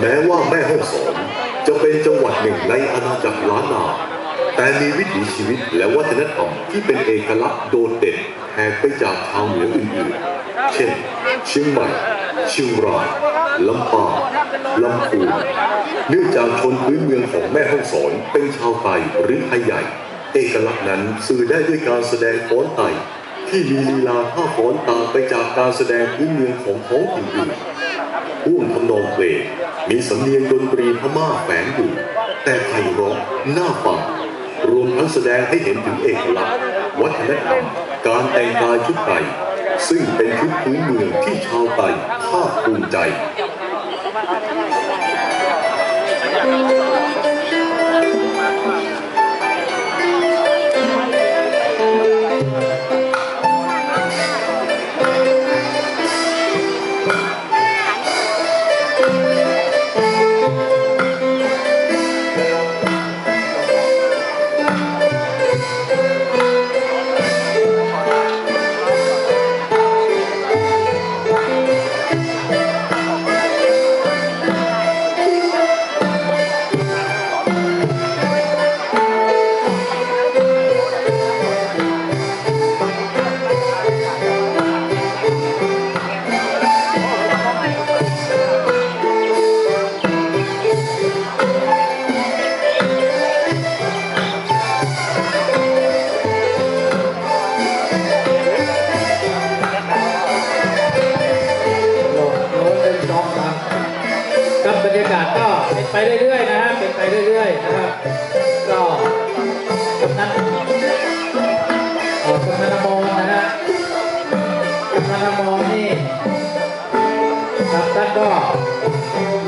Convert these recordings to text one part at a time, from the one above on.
แม้ว่าแม่ห้องสอนจะเป็นจังหวัดหนึ่งในอาณาจักรล้านนา แต่มีวิถีชีวิตและวัฒนธรรมที่เป็นเอกลักษณ์โดดเด่นแหกไปจากชาวเหนืออื่นๆ เช่นเชียงใหม่เชียงรายลำปางลำพูนเนื่องจากชนพื้นเมืองของแม่ห้องสอนเป็นชาวไทยหรือไทยใหญ่ เอกลักษณ์นั้นสื่อได้ด้วยการแสดงฟ้อนไตที่มีลีลาท่าฟ้อนต่างไปจากการแสดงพื้นเมืองของท้องถิ่นอื่น พ่วงทำนองเพลงมีสำเนียงดนตรีพม่าแฝงอยู่ แต่ไพเราะน่าฟังรวมทั้งแสดงให้เห็นถึงเอกลักษณ์วัฒนธรรมการแต่งกายชุดไทยซึ่งเป็นชุดพื้นเมืองที่ชาวไทยภาคภูมิใจ รับรรยากาศก็เป็นไปเรื่อยๆนะฮะเป็นไปเรื่อยๆนะครับ ก็กำนันเอ่อกำนันอมรนะฮะกำนันอมรนี่ครับท่านก็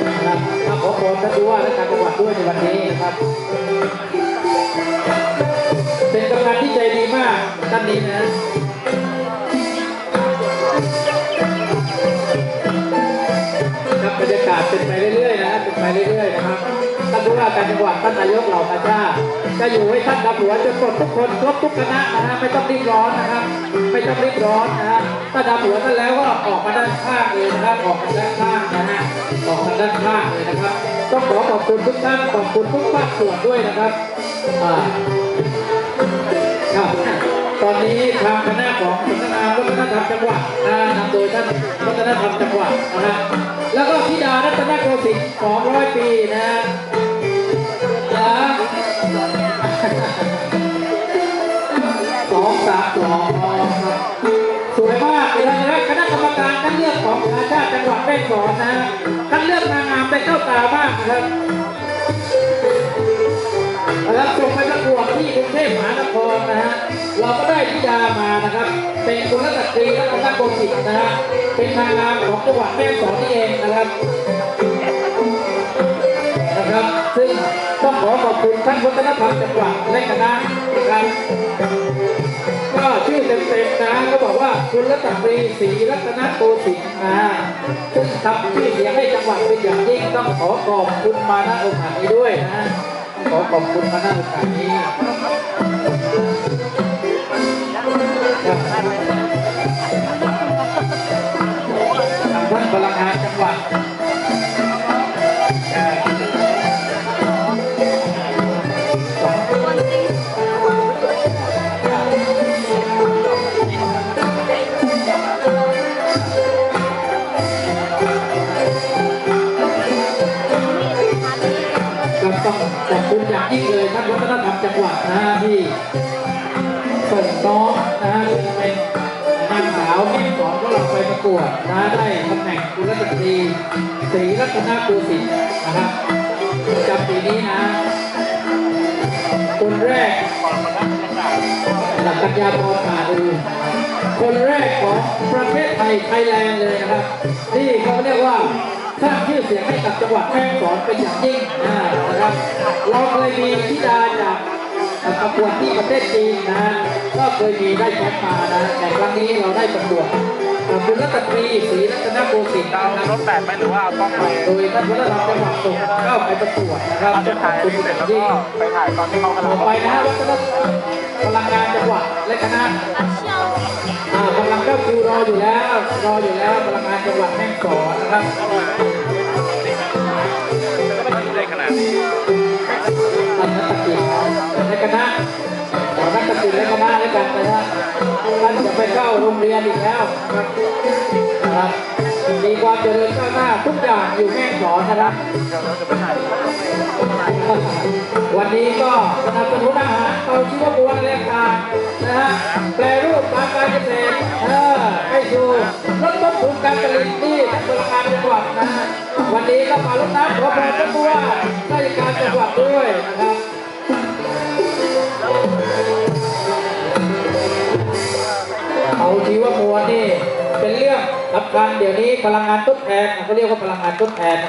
นะครับมาขอพรท่านผู้ว่าและการจังหวัดด้วยในวันนี้นะครับ เป็นกำนันที่ใจดีมากท่านนี้นะ กาศเป็นไปเรื่อยๆนะเป็นไปเรื่อยๆนะครับท่านผู้ว่าการจังหวัดท่านนายกเหล่ากาชาจะอยู่ให้ท่านรับหัวจนหมดทุกคนครบทุกคณะนะฮะไม่ต้องรีบร้อนนะครับ ไม่ต้องรีบร้อนนะฮะถ้าดับหัวท่านแล้วก็ออกมาด้านข้างเลยนะครับออกมาด้านข้างนะฮะออกมาด้านข้างเลยนะครับต้องขอขอบคุณทุกท่านขอบคุณทุกภาคส่วนด้วยนะครับอ่าครับตอนนี้ทางคณะของสำนั ท่านวัฒนธรรมจังหวัดนะฮะแล้วก็ธิดารัตนโกสินทร์200 ปีนะฮะนะสองสามสองสวยมากเลยนะคณะกรรมการคัดเลือกของอาชาติจังหวัดแม่สอนนะคัดเลือกนางงามได้เข้าตามากนะครับ นะฮะเราก็ได้ธิดามานะครับ เป็นคุณรัตตรีและกำนันโกสิทธิ์นะฮะเป็นนางงามของจังหวัดแม่สอนนี่เองนะครับนะครับ ซึ่งต้องขอขอบคุณท่านวัฒนธรรมจังหวัดและคณะนะครับก็ชื่อเต็มๆนะก็บอกว่าคุณรัตตรีศรีรัตนโกสินทร์นะฮะซึ่งทำชื่อเสียงให้จังหวัดเป็นอย่างยิ่งต้องขอขอบคุณมาณโอกาสนี้ด้วยนะฮะขอขอบคุณมาณโอกาสนี้ ขอบคุณอย่างยิ่งเลยท่านวัฒนธรรมจังหวัดนะฮะที่ส่งน้องนะฮะเป็นนางสาวแม่สอนของเราไปประกวดนะได้ตำแหน่งคุณรัตตรีศรีรัตนโกสินทร์นะครับจำปีนี้นะคนแรกหลักกัญญาพรขาดูคนแรกของประเทศไทยไทยแลนด์เลยนะครับ ที่เขาเรียกว่า เสียงให้กับจังหวัดแม่ฮ่องสอนเป็นอย่างยิ่งนะครับ เราเคยมีธิดาจากประกวดที่ประเทศจีนนะก็เคยมีได้แชมป์มานะ แต่ครั้งนี้เราได้ประกวดคุณรัตตรีศรีรัตนโกสินทร์นะครับถแปดไหมหรือว่าเอากล้องไปโดยท่านวัฒนธรรมจังหวัดส่งเข้าไปประกวดนะครับจะขอถ่ายคุณเสร็จแล้วย่างก็ไปถ่ายตอนที่เขากำลังไปนะฮะวัฒนพลังงานจังหวัดและคณะ。อากำลังเข้าคิวรออยู่แล้ว รออยู่แล้วพลังงานจังหวัดแม่ฮ่องสอนนะครับ ได้ขนนี้ท่านนักกิจและคณะขอนักกิจและคณะและกันนะฮะท่านจะไปเข้าโรงเรียนอีกแล้วนะครับมีความเจริญก้าวหน้าทุกอย่างอยู่แม่สอนนะครับ วันนี้ก็สนับสนุนอาหารเอาชีวมวลแรงงานนะฮะแปรรูปทางการเกษตรเอ อยู่รถบรรทุกการผลิตที่พลังงารจังหวัดนะฮะวันนี้ก็มาลดน้ำขอพรท่านผู้ว่าราชการจังหวัดด้วยนะครับเอาชีวมวลนี่เป็นเรื่องสำคัญเดี๋ยวนี้พลังงานทดแทนเขาเรียกว่าพลังงานทดแทน